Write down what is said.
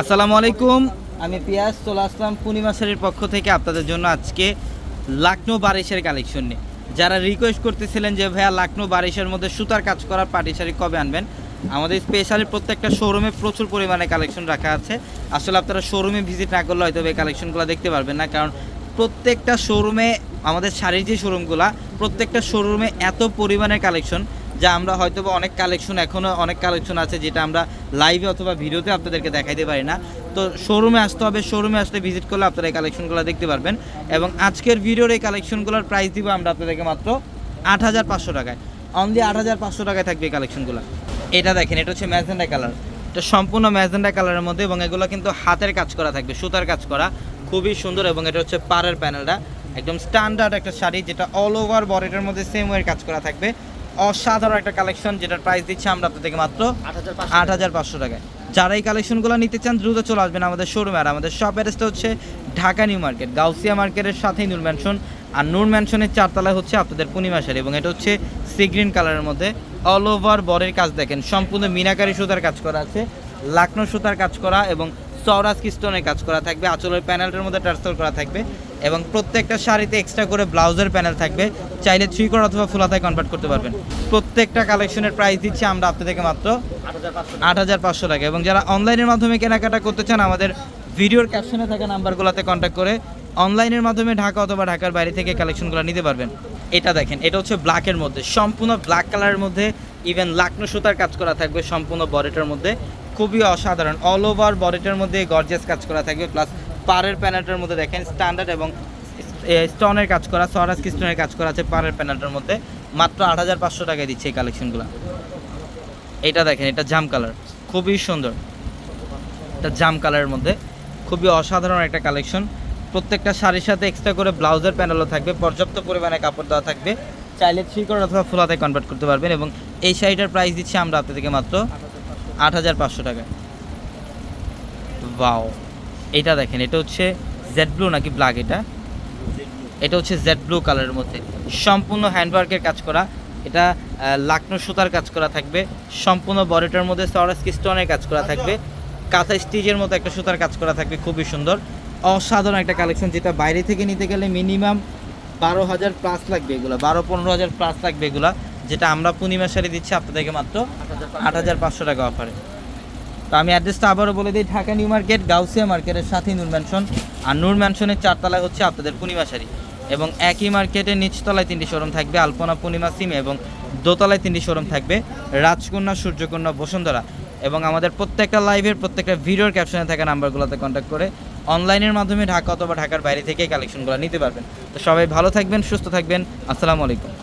আসসালামু আলাইকুম। আমি পিয়াস চলে আসলাম পূর্ণিমা শাড়ির পক্ষ থেকে আপনাদের জন্য আজকে লাকনো বারিশের কালেকশন নিয়ে। যারা রিকোয়েস্ট করতেছিলেন যে, ভাইয়া, লাকনো বারিশের মধ্যে সুতার কাজ করার পাটি শাড়ি কবে আনবেন? আমাদের স্পেশালি প্রত্যেকটা শোরুমে প্রচুর পরিমাণে কালেকশন রাখা আছে। আসলে আপনারা শোরুমে ভিজিট না করলে হয়তো এই কালেকশনগুলো দেখতে পারবেন না। কারণ প্রত্যেকটা শোরুমে আমাদের শাড়ির যে শোরুমগুলো প্রত্যেকটা শোরুমে এত পরিমাণের কালেকশন যা আমরা হয়তো অনেক কালেকশন এখনও অনেক কালেকশন আছে যেটা আমরা লাইভে অথবা ভিডিওতে আপনাদেরকে দেখাইতে পারি না। তো শোরুমে আসতে হবে শোরুমে আসলে ভিজিট করলে আপনারা এই কালেকশনগুলো দেখতে পারবেন। এবং আজকের ভিডিওর এই কালেকশনগুলোর প্রাইস দিব আমরা আপনাদেরকে মাত্র আট হাজার পাঁচশো টাকায়। অনলি আট হাজার পাঁচশো টাকায় থাকবে এই কালেকশনগুলো এটা দেখেন, এটা হচ্ছে ম্যাজেন্ডা কালার এটা সম্পূর্ণ ম্যাজেন্ডা কালারের মধ্যে এবং এগুলো কিন্তু হাতের কাজ করা থাকবে, সুতার কাজ করা। খুবই সুন্দর এবং এটা হচ্ছে পাড়ের প্যানেলটা একদম স্ট্যান্ডার্ড একটা শাড়ি যেটা অল ওভার বডিটার মধ্যে সেম ওয়ের কাজ করা থাকবে। অসাধারণ একটা কালেকশন যেটার প্রাইস দিচ্ছে আমরা আপনাদেরকে মাত্র আট হাজার পাঁচশো টাকায়। যারা এই কালেকশনগুলো নিতে চান দ্রুত চলে আসবেন আমাদের শোরুমে আর আমাদের শপ অ্যাড্রেসটা হচ্ছে ঢাকা নিউ মার্কেট গাউসিয়া মার্কেটের সাথেই নূর ম্যানশন আর নূর ম্যানশনের চারতলায় হচ্ছে আপনাদের পূর্ণিমা শাড়ি এবং এটা হচ্ছে সি গ্রিন কালারের মধ্যে। অল ওভার বরের কাজ দেখেন সম্পূর্ণ মিনাকারি সুতার কাজ করা আছে লাকনো সুতার কাজ করা এবং সরাজ কিস্টনের কাজ করা থাকবে আঁচলের প্যানেলটার মধ্যে ট্রান্সফার করা থাকবে। এবং প্রত্যেকটা শাড়িতে এক্সট্রা করে ব্লাউজের প্যানেল থাকবে। চাইলে থ্রি কোর অথবা ফুলাতায় কনভার্ট করতে পারবেন। প্রত্যেকটা কালেকশনের প্রাইস দিচ্ছি আমরা আপনাদেরকে মাত্র আট হাজার পাঁচশো টাকা। এবং যারা অনলাইনের মাধ্যমে কেনাকাটা করতে চান, আমাদের ভিডিওর ক্যাপশনে থাকা নাম্বারগুলোতে কন্ট্যাক্ট করে অনলাইনের মাধ্যমে ঢাকা অথবা ঢাকার বাইরে থেকে কালেকশনগুলো নিতে পারবেন। এটা দেখেন, এটা হচ্ছে ব্ল্যাকের মধ্যে। সম্পূর্ণ ব্ল্যাক কালারের মধ্যে ইভেন লাকনো সুতার কাজ করা থাকবে সম্পূর্ণ বডিটার মধ্যে। খুবই অসাধারণ অল ওভার বডিটার মধ্যে গর্জিয়াস কাজ করা থাকবে প্লাস পাড়ের প্যানেলটার মধ্যে দেখেন স্ট্যান্ডার্ড এবং স্টোনের কাজ করা সরাস স্টোনের কাজ করা আছে পাড়ের প্যানেলটার মধ্যে। মাত্র আট হাজার পাঁচশো টাকায় দিচ্ছে এই কালেকশনগুলো। এটা দেখেন, এটা জাম কালার, খুবই সুন্দর। এটা জাম কালারের মধ্যে, খুবই অসাধারণ একটা কালেকশন। প্রত্যেকটা শাড়ির সাথে এক্সট্রা করে ব্লাউজের প্যানেলও থাকবে, পর্যাপ্ত পরিমাণে কাপড় দেওয়া থাকবে। চাইলে থ্রি করে অথবা ফুলাতে কনভার্ট করতে পারবেন এবং এই শাড়িটার প্রাইস দিচ্ছি আমরা আপনাদেরকে মাত্র আট হাজার পাঁচশো টাকা বাও এটা দেখেন এটা হচ্ছে জেড ব্লু নাকি ব্ল্যাক এটা? এটা হচ্ছে জেড ব্লু কালারের মধ্যে। সম্পূর্ণ হ্যান্ডওয়ার্কের কাজ করা। এটা লাকনো সুতার কাজ করা থাকবে। সম্পূর্ণ বডিটার মধ্যে সরাস স্টোনের কাজ করা থাকবে। কাঁথা স্টিচের মতো একটা সুতার কাজ করা থাকবে খুবই সুন্দর। অসাধারণ একটা কালেকশন যেটা বাইরে থেকে নিতে গেলে মিনিমাম বারো হাজার প্লাস লাগবে এগুলো। বারো পনেরো হাজার প্লাস লাগবে এগুলো যেটা আমরা পূর্ণিমা শাড়ি দিচ্ছি আপনাদেরকে মাত্র আট হাজার পাঁচশো টাকা অফারে তো আমি অ্যাড্রেসটা আবারও বলে দিই, ঢাকা নিউ মার্কেট, গাউসিয়া মার্কেটের সাথেই নূর ম্যানশন। আর নূর ম্যানশনের চারতলায় হচ্ছে আপনাদের পূর্ণিমা শাড়ি। এবং একই মার্কেটের নিচতলায় তিনটি শোরুম থাকবে, আলপনা পূর্ণিমা সিম এবং দোতলায় তিনটি শোরুম থাকবে, রাজকন্যা, সূর্যকন্যা, বসুন্ধরা। এবং আমাদের প্রত্যেকটা লাইভের প্রত্যেকটা ভিডিওর ক্যাপশনে থাকা নাম্বারগুলোতে কন্ট্যাক্ট করে অনলাইনের মাধ্যমে ঢাকা অথবা ঢাকার বাইরে থেকে কালেকশনগুলো নিতে পারবেন। তো সবাই ভালো থাকবেন, সুস্থ থাকবেন, আসসালামু আলাইকুম।